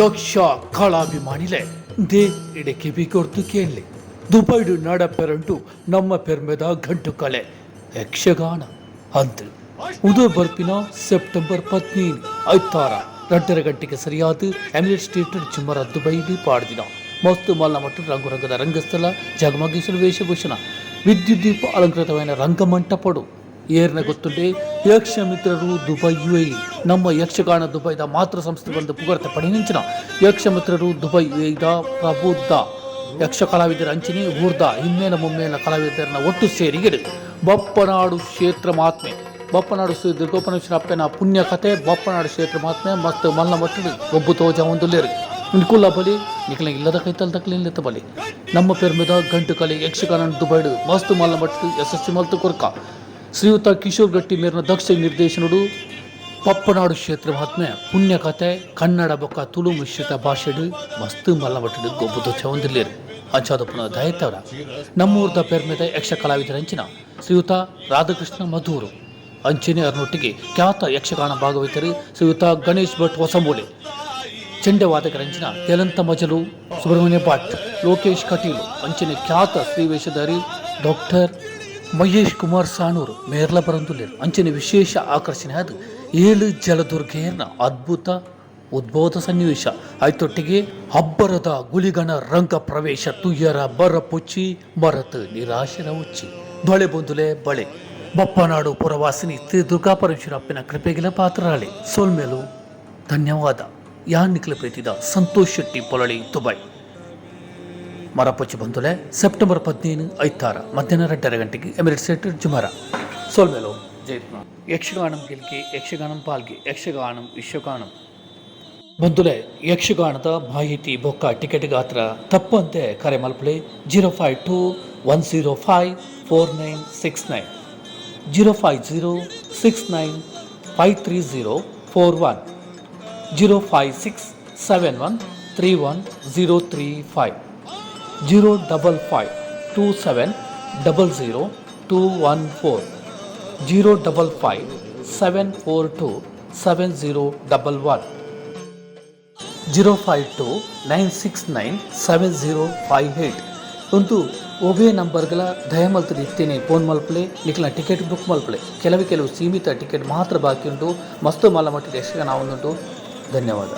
ಯಕ್ಷ ಕಳಾಭಿಮಾನಿಲೆ, ದೇ ಇಡಕ್ಕೆ ಬಿಕೊರ್ತು ಕೇಳಲಿ. ದುಬೈಡು ನಾಡ ಪೆರಂಟು ನಮ್ಮ ಪೆರ್ಮೆದ ಗಂಟು ಕಲೆ ಯಕ್ಷಗಾನ ಅಂತ ಉದು ಬರ್ಪಿನ ಸೆಪ್ಟೆಂಬರ್ ಪದ್ನೀನು ಐತಾರ ಗಂಟರ ಗಂಟೆಗೆ ಸರಿಯಾದ ಎಮಿರೇಟ್ ಸ್ಟೇಟ್ ದುಬೈ ದುಬೈಲಿ ಪಾಡ್ದಿನ. ಮಸ್ತ್ ಮಲ್ಲ ಮಟ್ಟ ರಂಗುರಂಗದ ರಂಗಸ್ಥಳ ಜಗಮಗಿಸಲು ವೇಷಭೂಷಣ, ವಿದ್ಯುತ್ ದೀಪ ರಂಗಮಂಟಪಡು. ಏರ್ನ ಗೊತ್ತುಂಟೆ? ಯಕ್ಷ ಮಿತ್ರರು ದುಬೈ ಯುಎಇ ನಮ್ಮ ಯಕ್ಷಗಾನ ದುಬೈದ ಮಾತೃ ಸಂಸ್ಥೆ ಬಂದು ಪುಗರ್ತೆ ಪಡಿನಿಂಚಿನ ಯಕ್ಷ ಮಿತ್ರರು ದುಬೈ ಯುಎಇದ ಪ್ರಬುದ್ಧ. ಯಕ್ಷ ಕಲಾವಿದರ ಅಂಚಿನಿ ಊರ್ದ ಹಿಮ್ಮೇಲ ಮುಮ್ಮೇಲ ಕಲಾವಿದರನ್ನ ಒಟ್ಟು ಸೇರಿಗಿಡು ಬಪ್ಪನಾಡು ಕ್ಷೇತ್ರ ಮಹಾತ್ಮೆ ಬಪ್ಪನಾಡು ಶ್ರೀ ದುರ್ಗೋಪನೇಶ್ವರ ಅಪ್ಪನ ಪುಣ್ಯ ಕಥೆ ಬಪ್ಪನಾಡು ಕ್ಷೇತ್ರ ಮಹಾತ್ಮೆ ಮತ್ತು ಮಲ್ಲ ಮಟ್ಟಡು ಒಬ್ಬು ತೋಜ ಒಂದು ಲೇರು ನಿಕುಲ ಬಲಿ, ನಿಕಲ ಇಲ್ಲದ ಕೈತಲ್ ತಕ್ಲಿಲ್ಲ ಬಲಿ. ನಮ್ಮ ಪೇರ್ಮಿದ ಗಂಟು ಕಲೆ ಯಕ್ಷಗಾನ ದುಬೈಡು. ಮಸ್ತು ಮಲ್ಲ ಮಟ್ಟು ಯಶಸ್ವಿ ಮಲ್ತು ಕೊರ್ಕ. ಶ್ರೀಯುತ ಕಿಶೋರ್ ಗಟ್ಟಿ ಮೇರಿನ ದಕ್ಷ ನಿರ್ದೇಶನಡು ಪಪ್ಪನಾಡು ಕ್ಷೇತ್ರ ಮಹಾತ್ಮೆ, ಪುಣ್ಯ ಕಥೆ ಕನ್ನಡ ಬೊಕ್ಕ, ತುಳು ಮಿಶ್ರಿತ ಭಾಷೆಡು ಮಸ್ತ್ ಮಲ್ಲಮಟ್ಟಡು ಮಟ್ಟಡು ಗೊಬ್ಬುದು ಚವಂದಿಲ್ಲೇರು ಅಂಚಾದಪ್ಪನ ದಯತವರ ನಮ್ಮೂರ್ದ ಪೆರ್ಮೆದ ಯಕ್ಷ ಕಲಾವಿದರ ಅಂಚಿನ ಶ್ರೀಯುತ ರಾಧಾಕೃಷ್ಣ ಮಧೂರು. ಅಂಚಿನ ಅರ್ನೊಟ್ಟಿಗೆ ಖ್ಯಾತ ಯಕ್ಷಗಾನ ಭಾಗವಹಿತರು ಶ್ರೀಯುತ ಗಣೇಶ್ ಭಟ್ ಹೊಸಮೂಲೆ ಚಂಡವಾದಕರಂಚಿನ ಯಲಂತ ಮಜಲು, ಸುಬ್ರಹ್ಮಣ್ಯ ಭಟ್, ಲೋಕೇಶ್ ಕಟೀಲು. ಅಂಚಿನ ಖ್ಯಾತ ಶ್ರೀ ವೇಷಧಾರಿ ಡಾಕ್ಟರ್ ಮಹೇಶ್ ಕುಮಾರ್ ಸಾಣೂರು, ಮೇರ್ಲ ಬರಂದುಲ್ಲೇರು ಅಂಚಿನ ವಿಶೇಷ ಆಕರ್ಷಣೆ ಅದು ಏಳು ಜಲದುರ್ಗೆಯನ್ನ ಅದ್ಭುತ ಉದ್ಬೋಧ ಸನ್ನಿವೇಶ. ಆಯ್ತೊಟ್ಟಿಗೆ ಅಬ್ಬರದ ಗುಳಿಗಣ ರಂಗ ಪ್ರವೇಶ, ತುಯ್ಯರ ಬರ ಪುಚ್ಚಿ, ಮರತ್ ನಿರಾಶರ ಉಚ್ಚಿ ಬಳೆ ಬಂದುಲೆ ಬಳೆ, ಬಪ್ಪನಾಡು ಪುರವಾಸಿನಿ ಶ್ರೀ ದುರ್ಗಾಪರಮೇಶ್ವರಪ್ಪನ ಕೃಪೆಗಿಲ ಪಾತ್ರರಾಳೆ. ಸೋಲ್ಮೇಲು, ಧನ್ಯವಾದ. ಯಾನ್ ನಿಖಲ ಪ್ರೀತಿದ ಸಂತೋಷ್ ಶೆಟ್ಟಿ ಪೊಲಳಿ ದುಬೈ. ಮರಪಚ್ಚಿ ಬಂದುಲೆ ಸೆಪ್ಟೆಂಬರ್ ಪದಿನೇನು ಐತಾರ ಮಧ್ಯಾಹ್ನ ಎರಡರ ಗಂಟೆಗೆ ಎಮಿರೇಟ್ಸ್ ಸೆಟ್ ಜುಮಾರ ಸೋಲ್ಮೇಲೋ ಜೈತ್ನ ಯಕ್ಷಗಾನಂ ಗೆಲ್ಗೆ ಯಕ್ಷಗಾನಂ ಪಾಲ್ಗೆ ಯಕ್ಷಗಾನಂ, ವಿಶ್ವಗಾನಂ. ಬಂದುಲೆ ಯಕ್ಷಗಾನದ ಮಾಹಿತಿ ಬೊಕ್ಕ ಟಿಕೆಟ್ ಗಾತ್ರ. ತಪ್ಪಂತೆ ಕರೆ ಮಲ್ಪಲೆ, zero five two one zero five four nine six nine. Zero five zero six nine five three zero four one. Zero five six seven one three one zero three five. Zero double five two seven double zero two one four. Zero double five seven four two seven zero double one. Zero five two nine six nine seven zero five eight ಒಂದು ಒಬೇ ನಂಬರ್ಗಳ ದಯಮಲ್ತು ಇರ್ತೀನಿ phone ಮಲ್ಪಲೆ ನಿಖಲ ticket book ಮಲ್ಪಲೆ ಕೆಲವೇ, ಕೆಲವು ಸೀಮಿತ ಟಿಕೆಟ್ ಮಾತ್ರ ಬಾಕಿ ಉಂಟು. ಮಸ್ತು ಮಾಲ ಮಟ್ಟಿಗೆ ಒಂದುಂಟು ಧನ್ಯವಾದ.